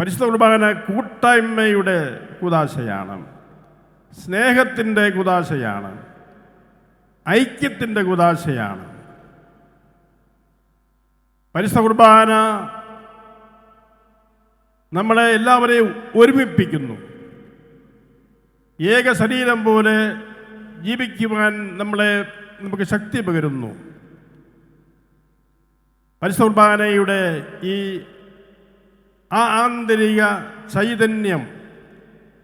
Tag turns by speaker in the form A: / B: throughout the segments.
A: പരിശുദ്ധ കുർബാന കൂട്ടായ്മയുടെ കുതാശയാണ്. സ്നേഹത്തിന്റെ കുതാശയാണ്. ഐക്യത്തിന്റെ കുതാശയാണ്. പരിശുദ്ധ കുർബാന നമ്മളെ എല്ലാവരെയും ഒരുമിപ്പിക്കുന്നു. ഏക ശരീരം പോലെ ജീവിക്കുവാൻ നമ്മളെ നമുക്ക് ശക്തി പകരുന്നു. പരിശുദ്ധ കുർബാനയുടെ ഈ ആ ആന്തരിക ചൈതന്യം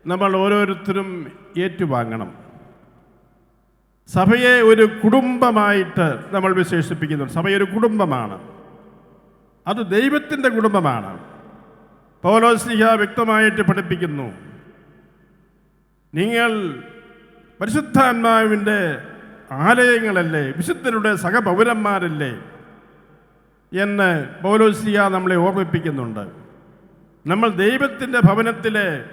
A: നമ്മൾ ഓരോരുത്തരും ഏറ്റുവാങ്ങണം. സഭയെ ഒരു കുടുംബമായിട്ട് നമ്മൾ വിശേഷിപ്പിക്കുന്നു. സഭയൊരു കുടുംബമാണ്. അത് ദൈവത്തിന്റെ കുടുംബമാണ്. പൗലോസ്ലിഹ വ്യക്തമായിട്ട് പഠിപ്പിക്കുന്നു. നിങ്ങൾ പരിശുദ്ധാത്മാവിന്റെ ആലയങ്ങളല്ലേ? വിശുദ്ധരുടെ സഹപൗരന്മാരല്ലേ? എന്ന് പൗലോസ്ലിഹ നമ്മളെ ഓർമ്മിപ്പിക്കുന്നുണ്ട്. നമ്മൾ ദൈവത്തിന്റെ ഭവനത്തിലെ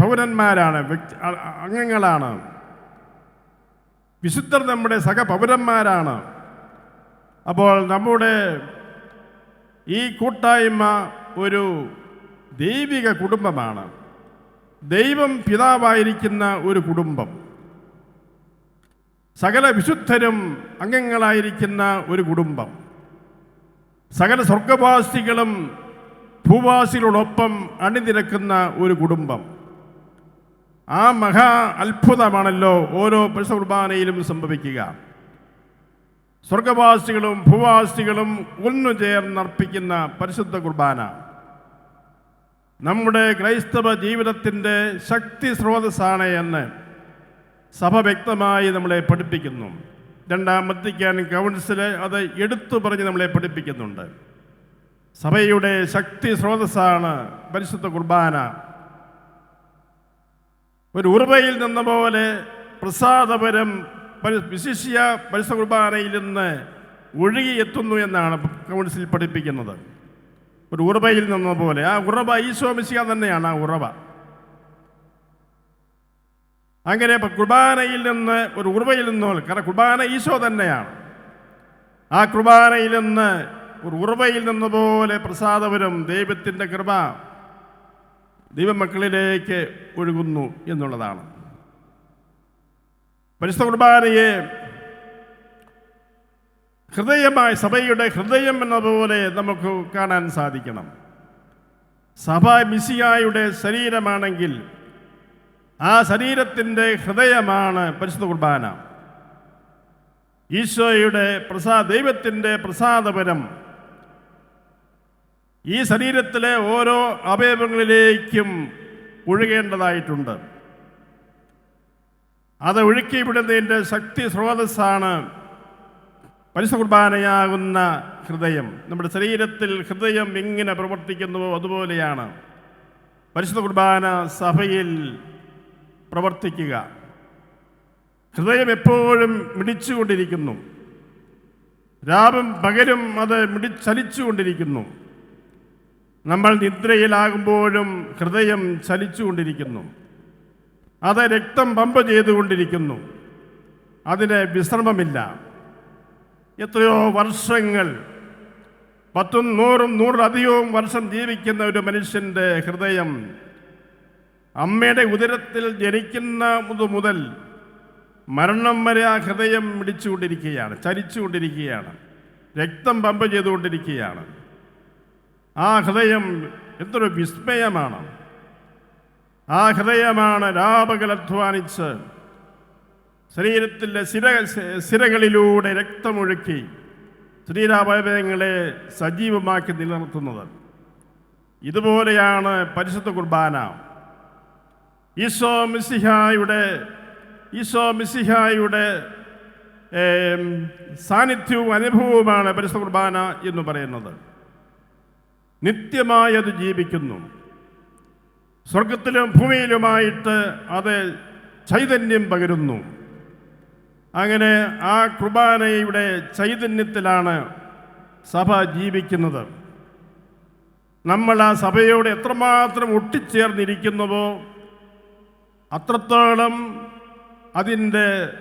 A: ഭവനന്മാരാണ് പൗരന്മാരാണ് അംഗങ്ങളാണ്. വിശുദ്ധർ നമ്മുടെ സഹ സഹപൗരന്മാരാണ് അപ്പോൾ നമ്മുടെ ഈ കൂട്ടായ്മ ഒരു ദൈവിക കുടുംബമാണ്. ദൈവം പിതാവായിരിക്കുന്ന ഒരു കുടുംബം. സകല വിശുദ്ധരും അംഗങ്ങളായിരിക്കുന്ന ഒരു കുടുംബം. സകല സ്വർഗവാസികളും ഭൂവാസികളോടൊപ്പം അണിനിരക്കുന്ന ഒരു കുടുംബം. ആ മഹാ അത്ഭുതമാണല്ലോ ഓരോ പരിശുദ്ധ കുർബാനയിലും സംഭവിക്കുക. സ്വർഗവാസികളും ഭൂവാസികളും ഒന്നു ചേർന്നർപ്പിക്കുന്ന പരിശുദ്ധ കുർബാന. നമ്മുടെ ക്രൈസ്തവ ജീവിതത്തിന്റെ ശക്തി സ്രോതസ്സാണ് എന്ന് സഭ വ്യക്തമായി നമ്മളെ പഠിപ്പിക്കുന്നു. രണ്ടാം വത്തിക്കാൻ കൗൺസിൽ അത് എടുത്തു പറഞ്ഞ് നമ്മളെ പഠിപ്പിക്കുന്നുണ്ട്. സഭയുടെ ശക്തി സ്രോതസ്സാണ് പരിശുദ്ധ കുർബാന. ഒരു ഉറവയിൽ നിന്ന പോലെ പ്രസാദപരം വിശിഷ്യ പരിശുദ്ധ കുർബാനയിൽ നിന്ന് ഒഴുകിയെത്തുന്നു എന്നാണ് കൗൺസിൽ പഠിപ്പിക്കുന്നത്. ഒരു ഉറവയിൽ നിന്ന പോലെ ആ ഉറവ ഈശോ മിശിക തന്നെയാണ് ആ ഉറവ. അങ്ങനെ കുർബാനയിൽ നിന്ന് ഒരു ഉറവയിൽ നിന്ന് കാരണം കുർബാന ഈശോ തന്നെയാണ്. ആ കുർബാനയിൽ നിന്ന് ഉറവയിൽ നിന്ന പോലെ പ്രസാദപരം ദൈവത്തിന്റെ കൃപ ദൈവമക്കളിലേക്ക് ഒഴുകുന്നു എന്നുള്ളതാണ്. പരിശുദ്ധ കുർബാനയെ ഹൃദയമായി സഭയുടെ ഹൃദയം എന്ന പോലെ നമുക്ക് കാണാൻ സാധിക്കണം. സഭ മിസിയായുടെ ശരീരമാണെങ്കിൽ ആ ശരീരത്തിന്റെ ഹൃദയമാണ് പരിശുദ്ധ കുർബാന. ഈശോയുടെ പ്രസാദ ദൈവത്തിന്റെ പ്രസാദപരം ഈ ശരീരത്തിലെ ഓരോ അവയവങ്ങളിലേക്കും ഒഴുകേണ്ടതായിട്ടുണ്ട്. അത് ഒഴുക്കിവിടുന്നതിന്റെ ശക്തി സ്രോതസ്സാണ് പരിസ കുർബാനയാകുന്ന ഹൃദയം. നമ്മുടെ ശരീരത്തിൽ ഹൃദയം എങ്ങനെ പ്രവർത്തിക്കുന്നുവോ അതുപോലെയാണ് പരിശുദ്ധ കുർബാന സഭയിൽ പ്രവർത്തിക്കുക. ഹൃദയം എപ്പോഴും മിടിച്ചുകൊണ്ടിരിക്കുന്നു. രാവും പകലും അത് മിടിച്ചലിച്ചുകൊണ്ടിരിക്കുന്നു നമ്മൾ നിദ്രയിലാകുമ്പോഴും ഹൃദയം ചലിച്ചുകൊണ്ടിരിക്കുന്നു. അത് രക്തം പമ്പ് ചെയ്തുകൊണ്ടിരിക്കുന്നു. അതിന് വിശ്രമമില്ല. എത്രയോ വർഷങ്ങൾ പത്തും നൂറും നൂറിലധികവും വർഷം ജീവിക്കുന്ന ഒരു മനുഷ്യന്റെ ഹൃദയം അമ്മയുടെ ഉദരത്തിൽ ജനിക്കുന്ന മുതൽ മരണം വരെ ആ ഹൃദയം മിടിച്ചുകൊണ്ടിരിക്കുകയാണ് ചലിച്ചുകൊണ്ടിരിക്കുകയാണ്. രക്തം പമ്പ് ചെയ്തുകൊണ്ടിരിക്കുകയാണ്. ആ ഹൃദയം എന്തൊരു വിസ്മയമാണ്. ആ ഹൃദയമാണ് രാപകലധ്വാനിച്ച് ശരീരത്തിന്റെ സിര സിരകളിലൂടെ രക്തമൊഴുക്കി ശരീരാവയവങ്ങളെ സജീവമാക്കി നിലനിർത്തുന്നത്. ഇതുപോലെയാണ് പരിശുദ്ധ കുർബാന. ഈശോ മിസിഹായുടെ ഈശോ മിസിഹായുടെ സാന്നിധ്യവും അനുഭവവുമാണ് പരിശുദ്ധ കുർബാന എന്ന് പറയുന്നത്. നിത്യമായി അത് ജീവിക്കുന്നു. സ്വർഗത്തിലും ഭൂമിയിലുമായിട്ട് അത് ചൈതന്യം പകരുന്നു. അങ്ങനെ ആ കുർബാനയുടെ ചൈതന്യത്തിലാണ് സഭ ജീവിക്കുന്നത്. നമ്മൾ ആ സഭയോട് എത്രമാത്രം ഒട്ടിച്ചേർന്നിരിക്കുന്നുവോ അത്രത്തോളം അതിന്റെ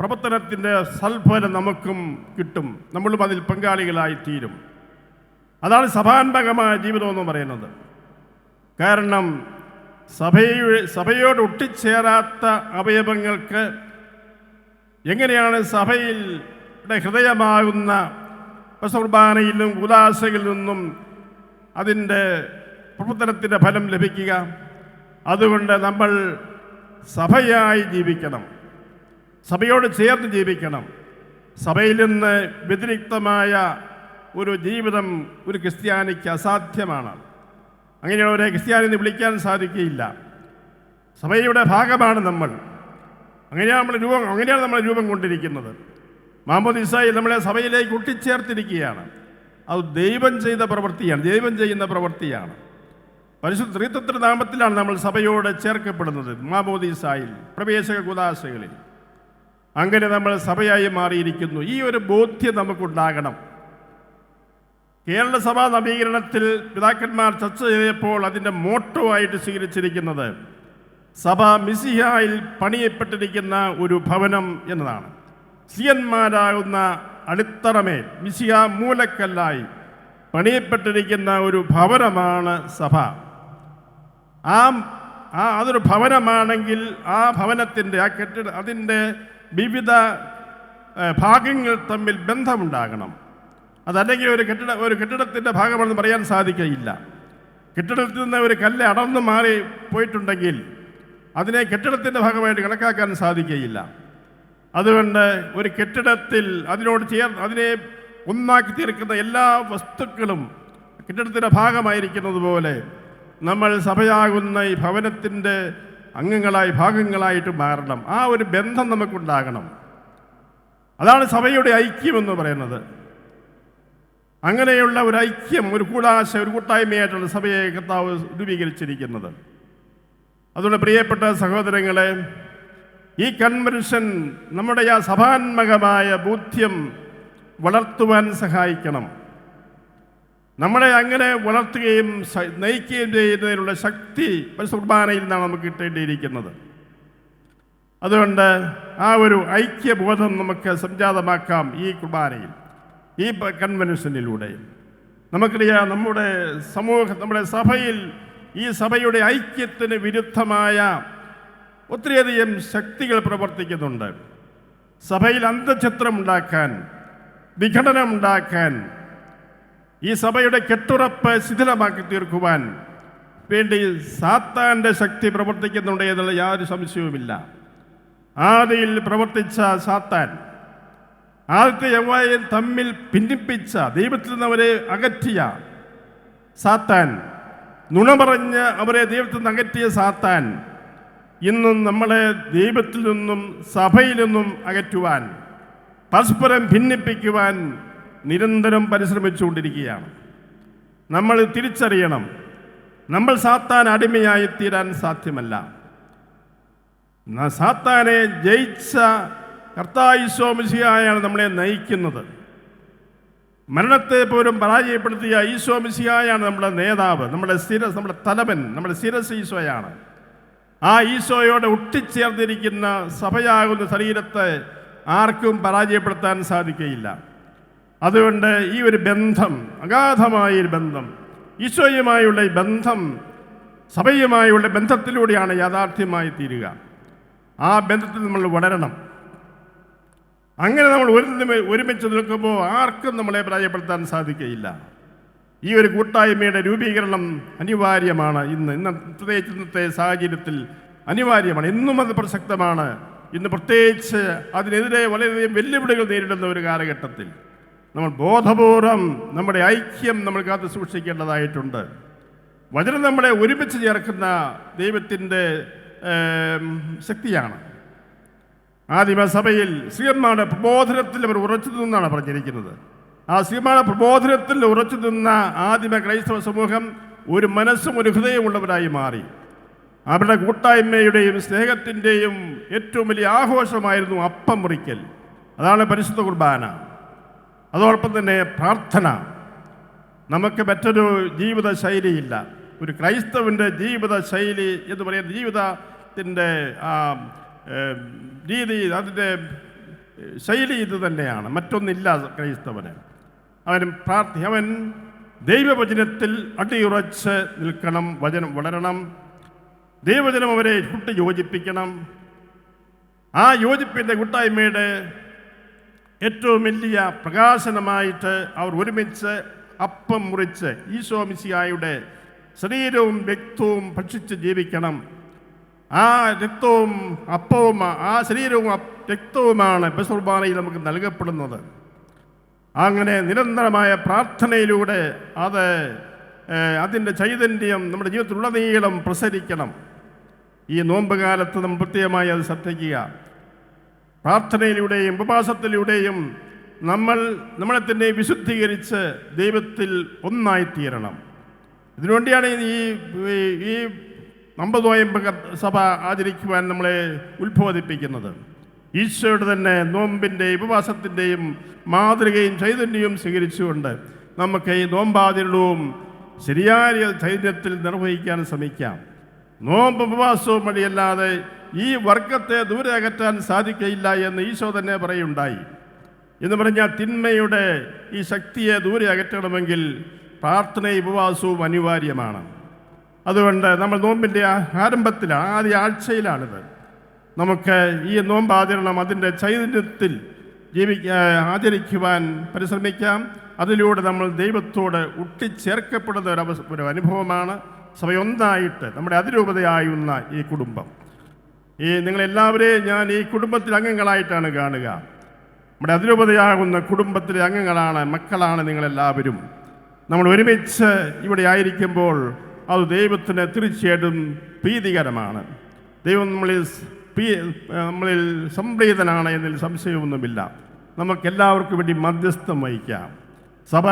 A: പ്രവർത്തനത്തിന്റെ സൽഫലം നമുക്കും കിട്ടും. നമ്മളും അതിൽ പങ്കാളികളായി തീരും അതാണ് സഭാത്മകമായ ജീവിതം എന്ന് പറയുന്നത്. കാരണം സഭയുടെ സഭയോട് ഒട്ടിച്ചേരാത്ത അവയവങ്ങൾക്ക് എങ്ങനെയാണ് സഭയിൽ ഹൃദയമാകുന്ന കുർബാനയിലും ഉദാസയിൽ നിന്നും അതിന്റെ പ്രവർത്തനത്തിന്റെ ഫലം ലഭിക്കുക. അതുകൊണ്ട് നമ്മൾ സഭയായി ജീവിക്കണം. സഭയോട് ചേർന്ന് ജീവിക്കണം. സഭയിൽ നിന്ന് വ്യതിരിക്തമായ ഒരു ജീവിതം ഒരു ക്രിസ്ത്യാനിക്ക് അസാധ്യമാണ്. അങ്ങനെയുള്ളവരെ ക്രിസ്ത്യാനി എന്ന് വിളിക്കാൻ സാധിക്കുകയില്ല. സഭയുടെ ഭാഗമാണ് നമ്മൾ. അങ്ങനെയാണ് നമ്മൾ രൂപം അങ്ങനെയാണ് നമ്മൾ രൂപം കൊണ്ടിരിക്കുന്നത്. മുഹമ്മദ് ഇസായി നമ്മളെ സഭയിലേക്ക് ഒട്ടിച്ചേർത്തിരിക്കുകയാണ്. അത് ദൈവം ചെയ്ത പ്രവൃത്തിയാണ് ദൈവം ചെയ്യുന്ന പ്രവൃത്തിയാണ്. പരിശുദ്ധ ത്രിത്വത്തിന്റെ നാമത്തിലാണ് നമ്മൾ സഭയോട് ചേർക്കപ്പെടുന്നത് മാമോദീസായിൽ പ്രവേശക കുദാശകളിൽ. അങ്ങനെ നമ്മൾ സഭയായി മാറിയിരിക്കുന്നു. ഈ ഒരു ബോധ്യം നമുക്കുണ്ടാകണം. കേരള സഭാ നവീകരണത്തിൽ പിതാക്കന്മാർ ചർച്ച ചെയ്തപ്പോൾ അതിന്റെ മോട്ടോ ആയിട്ട് സ്വീകരിച്ചിരിക്കുന്നത് സഭ മിസിഹായിൽ പണിയപ്പെട്ടിരിക്കുന്ന ഒരു ഭവനം എന്നതാണ്. സിയന്മാരാകുന്ന അടിത്തറമേൽ മിസിഹ മൂലക്കല്ലായി പണിയപ്പെട്ടിരിക്കുന്ന ഒരു ഭവനമാണ് സഭ. ആ ആ അതൊരു ഭവനമാണെങ്കിൽ ആ ഭവനത്തിന്റെ ആ കെട്ടിട അതിന്റെ വിവിധ ഭാഗങ്ങൾ തമ്മിൽ ബന്ധമുണ്ടാകണം. അതല്ലെങ്കിൽ ഒരു കെട്ടിട ഒരു കെട്ടിടത്തിന്റെ ഭാഗമാണെന്ന് പറയാൻ സാധിക്കുകയില്ല. കെട്ടിടത്തിൽ നിന്ന് ഒരു കല്ല് അടർന്നു മാറി പോയിട്ടുണ്ടെങ്കിൽ അതിനെ കെട്ടിടത്തിന്റെ ഭാഗമായിട്ട് കണക്കാക്കാൻ സാധിക്കുകയില്ല. അതുകൊണ്ട് ഒരു കെട്ടിടത്തിൽ അതിനോട് ചേർ അതിനെ ഒന്നാക്കി തീർക്കുന്ന എല്ലാ വസ്തുക്കളും കെട്ടിടത്തിന്റെ ഭാഗമായിരിക്കുന്നത് പോലെ നമ്മൾ സഭയാകുന്ന ഈ ഭവനത്തിന്റെ അംഗങ്ങളായി ഭാഗങ്ങളായിട്ട് മാറണം. ആ ഒരു ബന്ധം നമുക്കുണ്ടാകണം. അതാണ് സഭയുടെ ഐക്യമെന്ന് പറയുന്നത്. അങ്ങനെയുള്ള ഒരു ഐക്യം ഒരു കൂടാശ ഒരു കൂട്ടായ്മയായിട്ടാണ് സഭയെ കർത്താവ് രൂപീകരിച്ചിരിക്കുന്നത്. അതുകൊണ്ട് പ്രിയപ്പെട്ട സഹോദരങ്ങളെ ഈ കൺവെൻഷൻ നമ്മുടെ ആ സഭാത്മകമായ ബോധ്യം വളർത്തുവാൻ സഹായിക്കണം. നമ്മളെ അങ്ങനെ വളർത്തുകയും നയിക്കുകയും ചെയ്യുന്നതിനുള്ള ശക്തി പരിസുർബാനയിൽ നിന്നാണ് നമുക്ക് കിട്ടേണ്ടിയിരിക്കുന്നത്. അതുകൊണ്ട് ആ ഒരു ഐക്യബോധം നമുക്ക് സംജാതമാക്കാം ഈ കുർബാനയിൽ. ഈ കൺവെൻഷനിലൂടെ നമുക്കറിയാം നമ്മുടെ സമൂഹ നമ്മുടെ സഭയിൽ ഈ സഭയുടെ ഐക്യത്തിന് വിരുദ്ധമായ ഒത്തിരിയധികം ശക്തികൾ പ്രവർത്തിക്കുന്നുണ്ട്. സഭയിൽ വിഘടനം ഉണ്ടാക്കാൻ ഈ സഭയുടെ കെട്ടുറപ്പ് ശിഥിലമാക്കി തീർക്കുവാൻ വേണ്ടി സാത്താന്റെ ശക്തി പ്രവർത്തിക്കുന്നുണ്ട് എന്നുള്ള യാതൊരു സംശയവുമില്ല. ആദിയിൽ പ്രവർത്തിച്ച സാത്താൻ ആദ്യത്തെ യവായൻ തമ്മിൽ ഭിന്നിപ്പിച്ച ദൈവത്തിൽ നിന്ന് അവരെ അകറ്റിയ സാത്താൻ നുണ പറഞ്ഞ് അവരെ ദൈവത്തിൽ നിന്ന് അകറ്റിയ സാത്താൻ ഇന്നും നമ്മളെ ദൈവത്തിൽ നിന്നും സഭയിൽ നിന്നും അകറ്റുവാൻ പരസ്പരം ഭിന്നിപ്പിക്കുവാൻ നിരന്തരം പരിശ്രമിച്ചുകൊണ്ടിരിക്കുകയാണ്. നമ്മൾ തിരിച്ചറിയണം നമ്മൾ സാത്താൻ അടിമയായി തീരാൻ സാധ്യമല്ല സാത്താനെ ജയിച്ച കർത്തായിശോമിശിയായാണ് നമ്മളെ നയിക്കുന്നത്. മരണത്തെ പോലും പരാജയപ്പെടുത്തിയ ഈശോമിശിയായാണ് നമ്മുടെ നേതാവ് നമ്മുടെ സ്ഥിര നമ്മുടെ തലവൻ നമ്മുടെ സ്ഥിരസ് ഈശോയാണ്. ആ ഈശോയോട് ഒട്ടിച്ചേർന്നിരിക്കുന്ന സഭയാകുന്ന ശരീരത്തെ ആർക്കും പരാജയപ്പെടുത്താൻ സാധിക്കുകയില്ല അതുകൊണ്ട് ഈ ഒരു ബന്ധം അഗാധമായ ഒരു ബന്ധം ഈശോയുമായുള്ള ഈ ബന്ധം സഭയുമായുള്ള ബന്ധത്തിലൂടെയാണ് യാഥാർത്ഥ്യമായി തീരുക. ആ ബന്ധത്തിൽ നമ്മൾ വളരണം. അങ്ങനെ നമ്മൾ ഒരു ഒരുമിച്ച് നിൽക്കുമ്പോൾ ആർക്കും നമ്മളെ പരാജയപ്പെടുത്താൻ സാധിക്കുകയില്ല. ഈ ഒരു കൂട്ടായ്മയുടെ രൂപീകരണം അനിവാര്യമാണ് ഇന്ന്. ഇന്ന് പ്രത്യേകിച്ച് ഇന്നത്തെ സാഹചര്യത്തിൽ അനിവാര്യമാണ്. ഇന്നും അത് പ്രസക്തമാണ്. ഇന്ന് പ്രത്യേകിച്ച് അതിനെതിരെ വളരെയധികം വെല്ലുവിളികൾ നേരിടുന്ന ഒരു കാലഘട്ടത്തിൽ നമ്മൾ ബോധപൂർവം നമ്മുടെ ഐക്യം നമ്മൾ കാത്തു സൂക്ഷിക്കേണ്ടതായിട്ടുണ്ട്. വചനം നമ്മളെ ഒരുമിച്ച് ചേർക്കുന്ന ദൈവത്തിന്റെ ശക്തിയാണ്. ആദിമസഭയിൽ ശ്രീയന്മാരുടെ പ്രബോധനത്തിൽ അവർ ഉറച്ചു നിന്നാണ് പറഞ്ഞിരിക്കുന്നത്. ആ ശ്രീമാരുടെ പ്രബോധനത്തിൽ ഉറച്ചു നിന്ന ആദിമ ക്രൈസ്തവ സമൂഹം ഒരു മനസ്സും ഒരു ഹൃദയമുള്ളവരായി മാറി. അവരുടെ കൂട്ടായ്മയുടെയും സ്നേഹത്തിന്റെയും ഏറ്റവും വലിയ ആഘോഷമായിരുന്നു അപ്പം മുറിക്കൽ. അതാണ് പരിശുദ്ധ കുർബാന. അതോടൊപ്പം തന്നെ പ്രാർത്ഥന. നമുക്ക് മറ്റൊരു ജീവിത ശൈലിയില്ല ഒരു ക്രൈസ്തവന്റെ ജീവിത ശൈലി എന്ന് പറയുന്ന ജീവിതത്തിന്റെ രീതി അതിന്റെ ശൈലി ഇത് തന്നെയാണ്. മറ്റൊന്നില്ല ക്രൈസ്തവന്. അവൻ പ്രാർത്ഥി അവൻ ദൈവവചനത്തിൽ അടിയുറച്ച് നിൽക്കണം വചനം വളരണം. ദൈവവചനം അവരെ കൂട്ടി യോജിപ്പിക്കണം. ആ യോജിപ്പിന്റെ കൂട്ടായ്മയുടെ ഏറ്റവും വലിയ പ്രകാശനമായിട്ട് അവർ ഒരുമിച്ച് അപ്പം മുറിച്ച് ഈശോ മിശിഹായുടെ ശരീരവും വ്യക്തവും ഭക്ഷിച്ച് ജീവിക്കണം. ആ രക്തവും അപ്പവും ആ ശരീരവും രക്തവുമാണ് ബസുർബാനയിൽ നമുക്ക് നൽകപ്പെടുന്നത്. അങ്ങനെ നിരന്തരമായ പ്രാർത്ഥനയിലൂടെ അത് അതിന്റെ ചൈതന്യം നമ്മുടെ ജീവിതത്തിലുടനീളം പ്രസരിക്കണം. ഈ നോമ്പ് കാലത്ത് നമ്മൾ പ്രത്യേകമായി അത് ശ്രദ്ധിക്കുക. പ്രാർത്ഥനയിലൂടെയും ഉപവാസത്തിലൂടെയും നമ്മൾ നമ്മളെ തന്നെ വിശുദ്ധീകരിച്ച് ദൈവത്തിൽ ഒന്നായിത്തീരണം. ഇതിനുവേണ്ടിയാണ് ഈ- ഈ അമ്പത് നോയമ്പ് സഭ ആചരിക്കുവാൻ നമ്മളെ ഉത്ബോധിപ്പിക്കുന്നത്. ഈശോയുടെ തന്നെ നോമ്പിന്റെ ഉപവാസത്തിന്റെയും മാതൃകയും ചൈതന്യവും സ്വീകരിച്ചുകൊണ്ട് നമുക്ക് ഈ നോമ്പാചരണവും ശരിയായ ചൈതന്യത്തിൽ നിർവഹിക്കാൻ ശ്രമിക്കാം. നോമ്പ് ഉപവാസവും വഴിയല്ലാതെ ഈ വർഗത്തെ ദൂരെ അകറ്റാൻ സാധിക്കയില്ല എന്ന് ഈശോ തന്നെ പറയുണ്ടായി. എന്ന് പറഞ്ഞാൽ തിന്മയുടെ ഈ ശക്തിയെ ദൂരെ അകറ്റണമെങ്കിൽ പ്രാർത്ഥനയും ഉപവാസവും അനിവാര്യമാണ്. അതുകൊണ്ട് നമ്മൾ നോമ്പിന്റെ ആരംഭത്തിൽ ആദ്യ ആഴ്ചയിലാണിത്. നമുക്ക് ഈ നോമ്പ് ആചരണം അതിന്റെ ചൈതന്യത്തിൽ ജീവിക്കാ ആചരിക്കുവാൻ പരിശ്രമിക്കാം. അതിലൂടെ നമ്മൾ ദൈവത്തോട് ഒട്ടിച്ചേർക്കപ്പെടുന്ന ഒരു അവസ ഒരു അനുഭവമാണ് സമയൊന്നായിട്ട് നമ്മുടെ അതിരൂപതയായുന്ന ഈ കുടുംബം. ഈ നിങ്ങളെല്ലാവരെയും ഞാൻ ഈ കുടുംബത്തിലെ അംഗങ്ങളായിട്ടാണ് കാണുക. നമ്മുടെ അതിരൂപതയാകുന്ന കുടുംബത്തിലെ അംഗങ്ങളാണ് മക്കളാണ് നിങ്ങളെല്ലാവരും. നമ്മൾ ഒരുമിച്ച് ഇവിടെ ആയിരിക്കുമ്പോൾ അത് ദൈവത്തിന് തീർച്ചയായിട്ടും പ്രീതികരമാണ്. ദൈവം നമ്മളിൽ നമ്മളിൽ സംപ്രീതനാണ് എന്നതിൽ സംശയമൊന്നുമില്ല. നമുക്ക് എല്ലാവർക്കും വേണ്ടി മധ്യസ്ഥം വഹിക്കാം. സഭ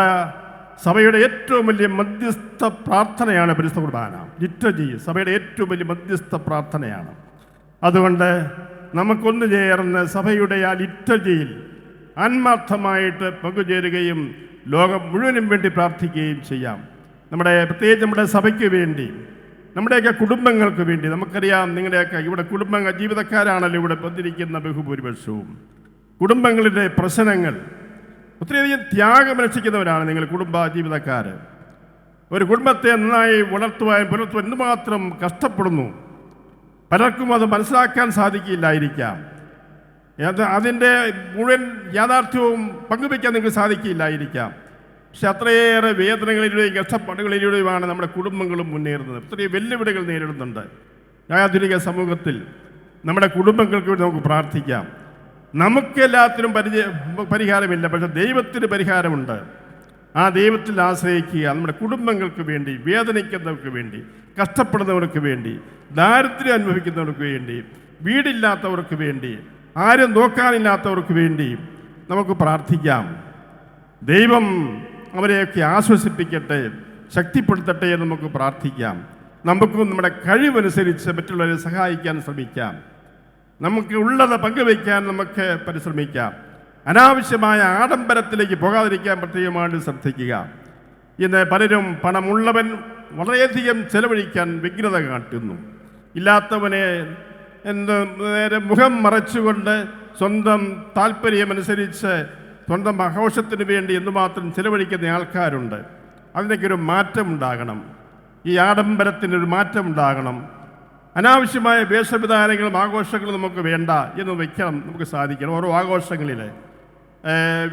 A: സഭയുടെ ഏറ്റവും വലിയ മധ്യസ്ഥ പ്രാർത്ഥനയാണ് പരിസ്ഥ കുർബാന. ലിറ്റജി സഭയുടെ ഏറ്റവും വലിയ മധ്യസ്ഥ പ്രാർത്ഥനയാണ്. അതുകൊണ്ട് നമുക്കൊന്നു ചേർന്ന് സഭയുടെ ആ ലിറ്റജിയിൽ ആത്മാർത്ഥമായിട്ട് പങ്കുചേരുകയും ലോകം മുഴുവനും വേണ്ടി പ്രാർത്ഥിക്കുകയും ചെയ്യാം. നമ്മുടെ പ്രത്യേകിച്ച് നമ്മുടെ സഭയ്ക്ക് വേണ്ടി നമ്മുടെയൊക്കെ കുടുംബങ്ങൾക്ക് വേണ്ടി നമുക്കറിയാം നിങ്ങളുടെയൊക്കെ ഇവിടെ കുടുംബങ്ങൾ ജീവിതക്കാരാണല്ലോ ഇവിടെ വന്നിരിക്കുന്ന ബഹുഭൂരിപക്ഷവും. കുടുംബങ്ങളുടെ പ്രശ്നങ്ങൾ ഒത്തിരിയധികം ത്യാഗം രക്ഷിക്കുന്നവരാണ് നിങ്ങൾ കുടുംബ ജീവിതക്കാർ ഒരു കുടുംബത്തെ നന്നായി വളർത്തുവാൻ പുലർത്തുവാൻ എന്തുമാത്രം കഷ്ടപ്പെടുന്നു പലർക്കും അത് മനസ്സിലാക്കാൻ സാധിക്കില്ലായിരിക്കാം. അത് അതിന്റെ മുഴുവൻ യാഥാർത്ഥ്യവും പങ്കുവയ്ക്കാൻ നിങ്ങൾക്ക് സാധിക്കില്ലായിരിക്കാം. പക്ഷെ അത്രയേറെ വേദനകളിലൂടെയും കഷ്ടപ്പാടുകളിലൂടെയുമാണ് നമ്മുടെ കുടുംബങ്ങളും മുന്നേറുന്നത്. ഒത്തിരി വെല്ലുവിളികൾ നേരിടുന്നുണ്ട്. ആധുനിക സമൂഹത്തിൽ നമ്മുടെ കുടുംബങ്ങൾക്ക് വേണ്ടി നമുക്ക് പ്രാർത്ഥിക്കാം. നമുക്കെല്ലാത്തിനും പരിചയ പരിഹാരമില്ല. പക്ഷെ ദൈവത്തിന് പരിഹാരമുണ്ട്. ആ ദൈവത്തിൽ ആശ്രയിക്കുക. നമ്മുടെ കുടുംബങ്ങൾക്ക് വേണ്ടി വേദനിക്കുന്നവർക്ക് വേണ്ടി കഷ്ടപ്പെടുന്നവർക്ക് വേണ്ടി ദാരിദ്ര്യം അനുഭവിക്കുന്നവർക്ക് വേണ്ടി വീടില്ലാത്തവർക്ക് വേണ്ടി ആരും നോക്കാനില്ലാത്തവർക്ക് വേണ്ടി നമുക്ക് പ്രാർത്ഥിക്കാം. ദൈവം അവരെയൊക്കെ ആശ്വസിപ്പിക്കട്ടെ ശക്തിപ്പെടുത്തട്ടെ എന്ന് നമുക്ക് പ്രാർത്ഥിക്കാം. നമുക്ക് നമ്മുടെ കഴിവനുസരിച്ച് മറ്റുള്ളവരെ സഹായിക്കാൻ ശ്രമിക്കാം. നമുക്ക് ഉള്ളത് പങ്കുവയ്ക്കാൻ നമുക്ക് പരിശ്രമിക്കാം. അനാവശ്യമായ ആഡംബരത്തിലേക്ക് പോകാതിരിക്കാൻ പ്രത്യേകമായിട്ട് ശ്രദ്ധിക്കുക. ഇന്ന് പലരും പണമുള്ളവൻ വളരെയധികം ചെലവഴിക്കാൻ വ്യഗ്രത കാട്ടുന്നു. ഇല്ലാത്തവനെ എന്ത് നേരെ മുഖം മറച്ചുകൊണ്ട് സ്വന്തം താല്പര്യമനുസരിച്ച് സ്വന്തം ആഘോഷത്തിന് വേണ്ടി എന്തുമാത്രം ചെലവഴിക്കുന്ന ആൾക്കാരുണ്ട് അതിനൊക്കെ ഒരു മാറ്റം ഉണ്ടാകണം ഈ ആഡംബരത്തിനൊരു മാറ്റമുണ്ടാകണം. അനാവശ്യമായ വേഷവിധാനങ്ങളും ആഘോഷങ്ങളും നമുക്ക് വേണ്ട എന്ന് വയ്ക്കണം നമുക്ക് സാധിക്കണം ഓരോ ആഘോഷങ്ങളിൽ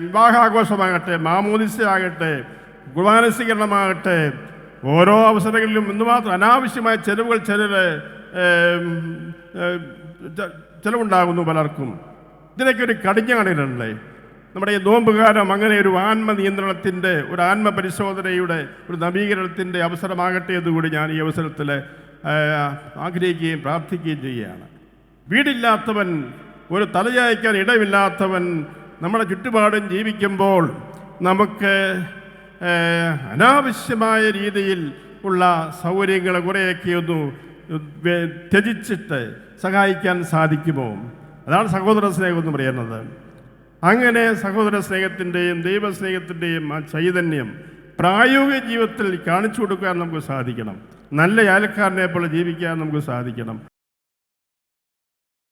A: വിവാഹാഘോഷമാകട്ടെ മാമോദിസയാകട്ടെ ഗുണാനുസീകരണമാകട്ടെ ഓരോ അവസരങ്ങളിലും എന്തുമാത്രം അനാവശ്യമായ ചെലവുകൾ ചിലർ ചിലവുണ്ടാകുന്നു പലർക്കും. ഇതിനൊക്കെ ഒരു കടിഞ്ഞാണിടണ്ടേ നമ്മുടെ ഈ നോമ്പുകാലം അങ്ങനെ ഒരു ആത്മ നിയന്ത്രണത്തിന്റെ ഒരു ആത്മ പരിശോധനയുടെ ഒരു നവീകരണത്തിന്റെ അവസരമാകട്ടെ എന്നുകൂടി ഞാൻ ഈ അവസരത്തിൽ ആഗ്രഹിക്കുകയും പ്രാർത്ഥിക്കുകയും ചെയ്യുകയാണ്. വീടില്ലാത്തവൻ ഒരു തലചായ്ക്കാൻ ഇടമില്ലാത്തവൻ നമ്മുടെ ചുറ്റുപാടും ജീവിക്കുമ്പോൾ നമുക്ക് അനാവശ്യമായ രീതിയിൽ ഉള്ള സൗകര്യങ്ങൾ കുറേയൊക്കെ ഒന്ന് ത്യജിച്ചിട്ട് സഹായിക്കാൻ സാധിക്കുമോ? അതാണ് സഹോദര സ്നേഹം എന്ന് പറയുന്നത്. അങ്ങനെ സഹോദര സ്നേഹത്തിന്റെയും ദൈവസ്നേഹത്തിന്റെയും ആ ചൈതന്യം പ്രായോഗിക ജീവിതത്തിൽ കാണിച്ചു കൊടുക്കാൻ നമുക്ക് സാധിക്കണം. നല്ല അയൽക്കാരനെ പോലെ ജീവിക്കാൻ നമുക്ക് സാധിക്കണം.